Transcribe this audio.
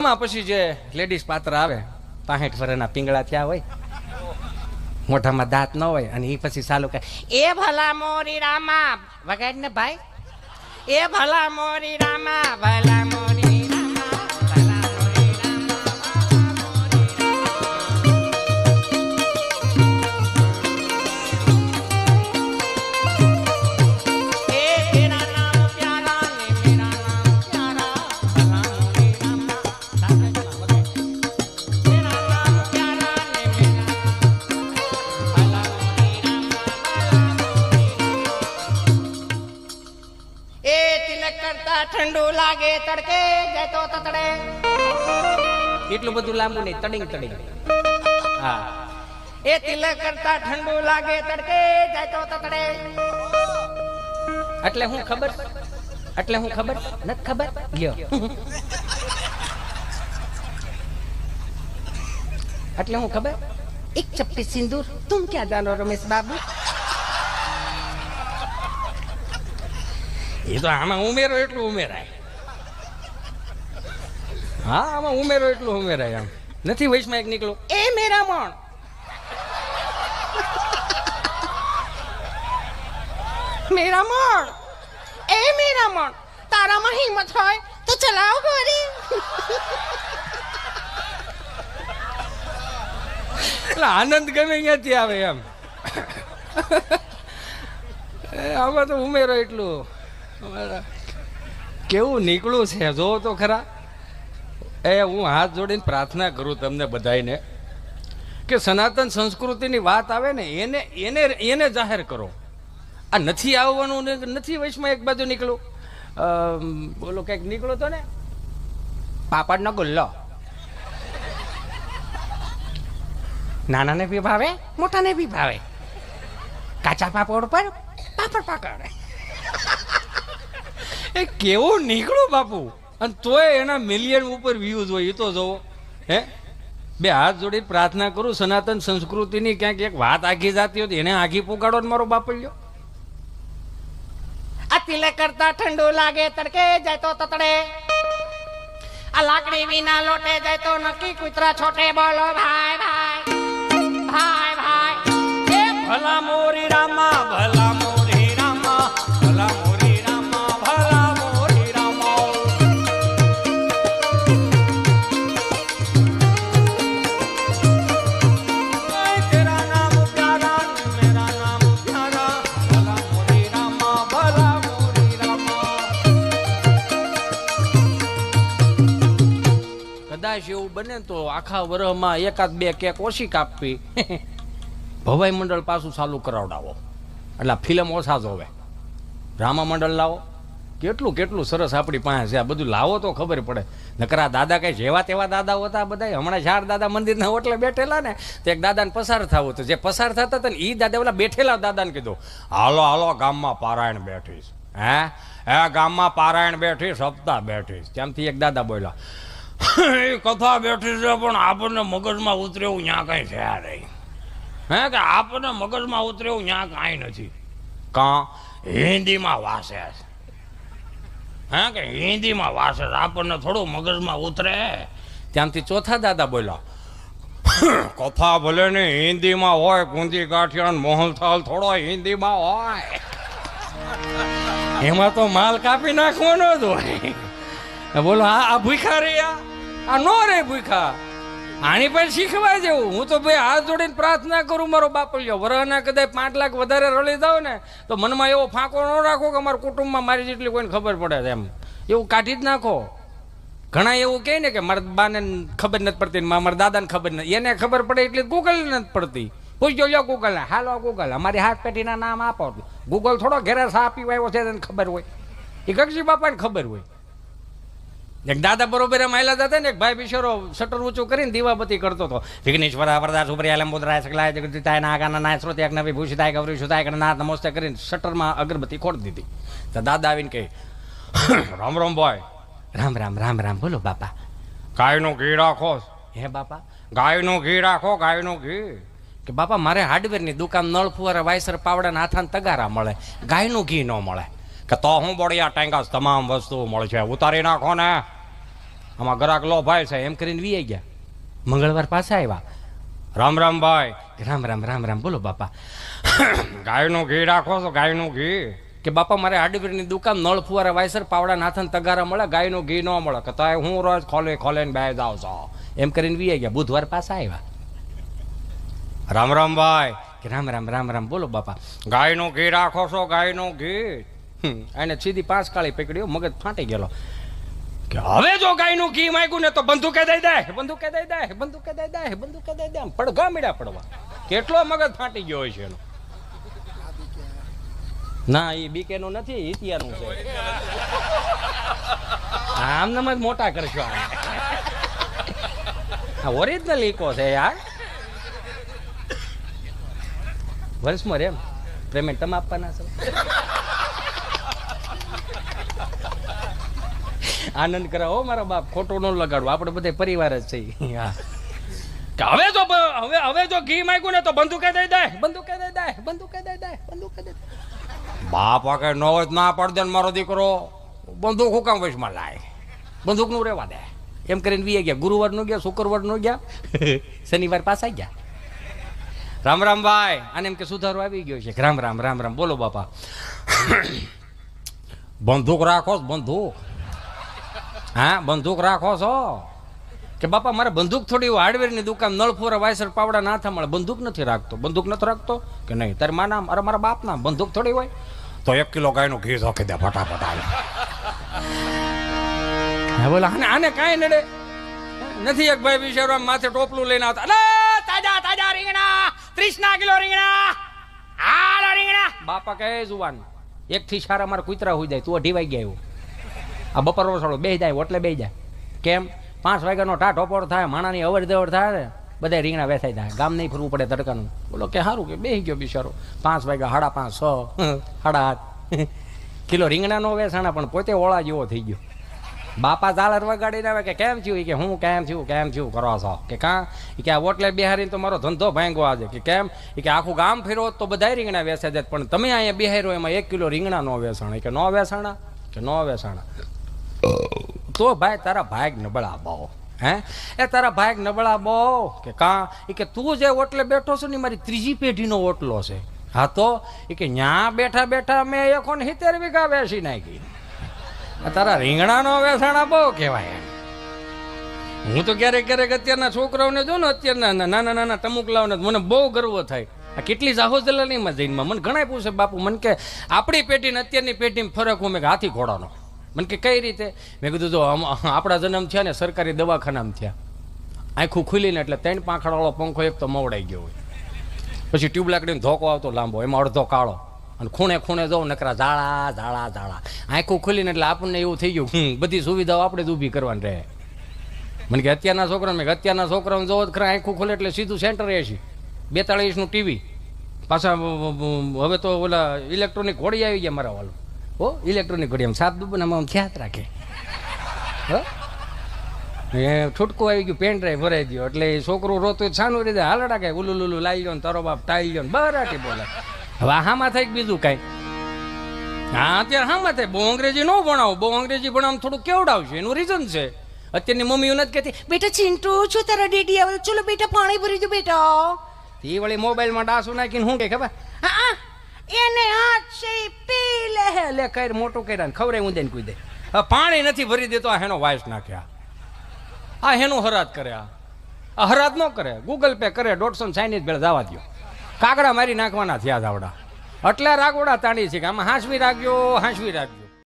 પછી જે લેડીઝ પાત્ર આવે, પાસઠ વર્ષના પિંગળા થયા હોય, મોઢામાં દાંત ન હોય અને એ પછી ચાલુ કરે એ ભલા મોરી રામા વગાડ ને ભાઈ, એ ભલા મોરી રામા, ભલા ઠંડુ લાગે તડકે જતો તતડે. એટલું બધું લાંબુ નહીં તડિંગ તડિંગ. હા. એ તિલક કરતા ઠંડુ લાગે તડકે જતો તતડે. એટલે હું ખબર? એટલે હું ખબર? નથી ખબર? લ્યો. એટલે હું ખબર? એક ચપટી સિંદૂર. તું ક્યાં જાનો રમેશ બાબુ? એ તો આમાં ઉમેરો એટલું ઉમેરાય. હા આમાં ઉમેરો એટલું ઉમેરાય આમ. નથી વૈશમાં એક નીકળો. એ મેરા મણ મેરા મણ એ મેરા મણ તારામાં હિંમત હોય તો ચલાવ ગોરી એટલે આનંદ ગમે અહીંયાથી આવે એમ. આમાં તો ઉમેરો એટલું. કેવું નીકળું છે? જો તો ખરા. એ હું હાથ જોડીને પ્રાર્થના કરું તમને બધાને કે સનાતન સંસ્કૃતિની વાત આવે ને, એને એને એને જાહેર કરો. આ નથી આવવાનું નથી વયસમાં એક બાજુ નીકળું. બોલો, કંઈક નીકળો તો ને. પાપડનો ગુલ્લો. નાનાને બી ભાવે, મોટાને બી ભાવે. કાચા પાપડ પર પાપડ પાકડ. એ કેવું નીકળું બાપુ. અને તોય એના મિલિયન ઉપર વ્યૂઝ હોય, એ તો જોવો. હે? બે હાથ જોડી પ્રાર્થના કરું, સનાતન સંસ્કૃતિની ક્યાંક એક વાત આખી જાતી હતી એને આગી પુગાડો મારો બાપલ્યો. આ તિલક કરતા ઠંડુ લાગે, તડકે જાય તો તતડે. આ લાકડી વિના લોટે જાય તો નક્કી કૂતરા છોટે બોલો, ભાઈ ભાઈ ભાઈ બને તો આખા વરહમાં એકાદ બે કેક ઓછી કાપવી. ભવાઈ મંડળ પાછું ચાલુ કરાવડાવો. એટલે ફિલ્મ ઓછા જોવે રામા મંડળ લાવો. કેટલું કેટલું સરસ આપણી પાસે છે. આ બધું લાવો તો ખબર પડે. નકરા દાદા કઈ જેવા તેવા દાદા હતા બધા હમણાં ચાર દાદા મંદિરના ઓટલે બેઠેલા ને, તો એક દાદાને પસાર થવું તો જે પસાર થતા હતા ને એ દાદા ઓલા બેઠેલા દાદાને કીધું, હાલો હાલો, ગામમાં પારાયણ બેઠીશ. હે? હે, ગામમાં પારાયણ બેઠીશ, હપ્તા બેઠીશ. ત્યાંથી એક દાદા બોલ્યા એ કથા બેઠી છે, પણ આપણને મગજમાં ઉતરેવું ત્યાં કઈ થયા નહીં હે કે આપણને મગજમાં ઉતરેવું ત્યાં કાંઈ નથી. કાં? હિન્દીમાં વાસે છે. હે કે હિન્દીમાં વાસે આપણને થોડું મગજમાં ઉતરે. ત્યાંથી ચોથા દાદા બોલ્યા કથા ભલે ને હિન્દીમાં હોય, કુંદી ગાંઠિયા મોહનથાલ થોડો હિન્દીમાં હોય. એમાં તો માલ કાપી નાખવાનો જ હોય. બોલો, આ આ ભૂખા રે આ આ નો રે ભૂખા આની પણ શીખવા જેવું. હું તો ભાઈ હાથ જોડીને પ્રાર્થના કરું, મારો બાપલ્યો વરહના કદાચ પાંચ લાખ વધારે રળી જાવ ને, તો મનમાં એવો ફાંકો ન રાખો કે અમારા કુટુંબમાં મારી જેટલી કોઈને ખબર પડે એમ. એવું કાઢી જ નાખો. ઘણા એવું કહે ને કે મારા બાને ખબર નથી પડતી મારા દાદાને ખબર નથી. એને ખબર પડે એટલે ગૂગલ નથી પડતી. પૂછજો લ્યો ગૂગલ ને. હાલો ગૂગલ અમારી હાથ પેઢીના નામ આપો. ગૂગલ થોડો ઘેરા સાપી આવ્યો છે એને ખબર હોય. એ ગગજી બાપાને ખબર હોય. એક દાદા બરોબર એમ આયલા હતા ને એક ભાઈ બિશોરો શટર ઊંચું કરીને દીવાબત્તી કરતો હતો. વિઘ્નેશ્વર વરદા સુપ્રિયા લંબોદરાય સકલાય જગદિતાય નાગાના નાય શ્રોતિ એક નવી ભૂષિતાય ગૌરી સુતાય ના નમસ્તે કરીને શટરમાં અગરબત્તી ખોડી દીધી. તો દાદા આવીને કહે રામ રામ ભાઈ. રામ રામ રામ રામ બોલો બાપા. ગાયનું ઘી રાખો. હે બાપા. ગાયનું ઘી રાખો ગાયનું ઘી. કે બાપા મારે હાર્ડવેરની દુકાન નળ ફુવારા વાયસર પાવડા હાથાને તગારા મળે. ગાયનું ઘી ન મળે. કે તો હું બોડિયા ટેંગાસ તમામ વસ્તુઓ મળશે ઉતારી નાખો ને. આમાં ગ્રાહક લો ભાઈ છે એમ કરીને વી ગયા. મંગળવાર પાસે આવ્યા. રામ રામ ભાઈ. રામ રામ રામ રામ. બોલો બાપા. ગાયનું ઘી રાખો છો, ગાયનું ઘી. કે બાપા, મારે હાર્ડવેરની દુકાન નળ ફુવારા વાયસર પાવડા નાથન તગારા મળે, ગાયનું ઘી ન મળે. કે તાય હું રોજ ખોલે ખોલે ને બે જાવ છો. એમ કરીને વી ગયા. બુધવાર પાસે આવ્યા. રામ રામ ભાઈ. કે રામ રામ રામ રામ. બોલો બાપા. ગાયનું ઘી રાખો છો, ગાયનું ઘી. એને સીધી પાંચ કાળી પકડ્યો મગજ ફાટી ગયેલો. કે હવે જો ગાયનું ઘી માગ્યું ને તો બંદૂકે દઈ દે. બંદૂકે દઈ દે બંદૂકે દઈ દે બંદૂકે દઈ દે. પડઘા મીડા પડવા. કેટલો મગજ ફાટી ગયો હોય છે એનો? ના એ બીકે નું નથી ઇતિયાનું છે. આમ નામ જ મોટા કરશો આ ઓરિજિનલ ઇકો છે યાર. વર્ષમાં રેમ. પેમેન્ટ તમે આપવાના છો? આનંદ કરાવો મારા બાપ, ખોટો ન લગાડવો. આપણે બધે પરિવાર જ છીએ હા હવે જો હવે હવે જો ઘી માંગ્યું ને તો બંદૂકે દઈ દે. બંદૂકે દઈ દે, બંદૂકે દઈ દે, બંદૂકે દઈ દે. બાપ આ કઈ નો જ ના પડદે મારો દીકરો. બંદૂક હુકામ વેશમાં લાય. બંદૂકનું રેવા દે. એમ કરીને વીએ ગયા. ગુરુવારનું ગયા, શુક્રવારનું ગયા. શનિવાર પાછા ગયા. રામ રામ ભાઈ. આને એમ કે સુધારો આવી ગયો છે. રામ રામ રામ રામ. બોલો બાપા. બંદૂક રાખો, બંદૂક. હા બંદૂક રાખો છો? કે બાપા મારે બંદૂક થોડી હાર્ડવેરની દુકાન નળફોર વાયસર પાવડા ના થાય મળે બંદૂક નથી રાખતો. બંદૂક નથી રાખતો? કે નહીં? તારે માના અરે મારા બાપ નામ બંદૂક થોડી હોય? તો એક કિલો ગાયનું ઘી ધોકી દે ફટાફટ આવે બોલે આને આને કાંઈ નડે? નથી એક ભાઈ બિચારો માથે ટોપલું લઈને આવતા. અરે તાજા તાજા રીંગણા ત્રીસના કિલો રીંગણા. હાલો રીંગણા. બાપા કહે જુવાન એક થી સારા મારા કૂતરા હોઈ જાય તું અઢી વાગ્યા આવ્યો. આ બપોર વસાડો બે જાય ઓટલે બે જાય. કેમ? પાંચ વાગ્યાનો ટા પોર થાય, માણાની અવર જવર થાય ને બધા રીંગણા વેસાઈ જાય. ગામ નહીં ફરવું પડે તડકાનું. બોલો કે સારું કે બે ગયો બિચારો. પાંચ વાગ્યા, સાડા પાંચ છ સાડા આઠ. કિલો રીંગણા નો વેસાણા, પણ પોતે ઓળા જેવો થઈ ગયો. બાપા ઝાલર વગાડીને આવે કે, કેમ થયું? કે, હું કેમ થયું કેમ થયું કરો છો કે, કાં? કે, આ ઓટલે બિહારીને તો મારો ધંધો ભાંગો આજે. કે, કેમ? એ કે, આખું ગામ ફેરો તો બધા રીંગણા વેસે જાય, પણ તમે અહીંયા બિહાર્યો એમાં એક કિલો રીંગણા નો વેસાણ. કે, નો વેસાણા. કે, નો વેસાણા. તો ભાઈ તારા ભાગ નબળા બહુ, હે? એ તારા ભાગ નબળા બહુ કે કાં? એ કે તું જે ઓટલે બેઠો છો ને મારી ત્રીજી પેઢીનો ઓટલો છે. હા તો? એ કે ન્યા બેઠા બેઠા મેં એકોને સિત્તેર વીઘા બેસી નાખી. તારા રીંગણાનો વેસાણા બહુ કહેવાય હું તો ક્યારેક ક્યારેક અત્યારના છોકરાઓને જો ને અત્યારના નાના નાના ટમુકલાઓને તો મને બહુ ગર્વ થાય. આ કેટલી સાહો જલાલીમાં જઈને મને ઘણા પૂછે, બાપુ, મને કે આપણી પેઢી ને અત્યારની પેઢીમાં ફરક હું મેં હાથી ઘોડાનો. મને કે કઈ રીતે? મેં કીધું તો આપણા જન્મ થયા ને સરકારી દવાખાનામાં થયા. આંખું ખુલીને એટલે ત્રણ પાંખડાવાળો પંખો એક તો મવડાઈ ગયો હોય. પછી ટ્યુબ લાકડીનો ધોકો આવતો લાંબો એમાં અડધો કાળો. અને ખૂણે ખૂણે જવું નકરા ઝાડા ઝાડા ઝાડા આંખું ખુલીને એટલે આપણને એવું થઈ ગયું હમ, બધી સુવિધાઓ આપણે જ ઊભી કરવાની રહે. મને કે અત્યારના છોકરા મેં અત્યારના છોકરાઓને જોવો જ ખરા આંખું ખોલે એટલે સીધું સેન્ટર એસી બેતાળીસનું ટીવી પાછા હવે તો ઓલા ઇલેક્ટ્રોનિક હોળી આવી ગયા મારા વાળું હો ઇલેક્ટ્રોનિક ઘોડી આમ સાત દુબનામાં આમ ખ્યાત રાખે. હો? એ આવી ગયું પેન ડ્રાઈવ ભરાઈ ગયો. એટલે છોકરો રોતો છાનું રીતે હાલડા કે ઉલુ લુલુ લાવી ગયો ને તારો બાપ ટાઈ ગયો ને બરાટી બોલે. હવે આ હામાં થાય બીજું કાંઈ? હા અત્યારે હામાં થાય. બહુ અંગ્રેજી ન ભણાવો. બહુ અંગ્રેજી ભણાવ થોડું કેવડાવશે એનું રીઝન છે. અત્યારની મમ્મીઓ નથી કહેતી બેટા ચિંટુ છો તારા ડેડી આવે? ચલો બેટા પાણી ભરી દો બેટા. એ વળી મોબાઈલમાં ડાસુ નાખીને શું કે ખબર? હા, એને હાથ છે પી લે લે કર મોટું કર્યા ખવરે ઊંધે ને કૂદે પાણી નથી ભરી દેતો, આ હેનો વાયસ નાખ્યા આ. હેનું હરાત કર્યા આ. હરાત ન કરે. ગૂગલ પે કરે, દોઢસો ને સાઈની ભેળ જવા દો કાગડા મારી નાખવાના થયા દાવડા એટલે રાગોડા તાણી છે કે આમાં હાંસવી રાખજો હાંસવી રાખજો.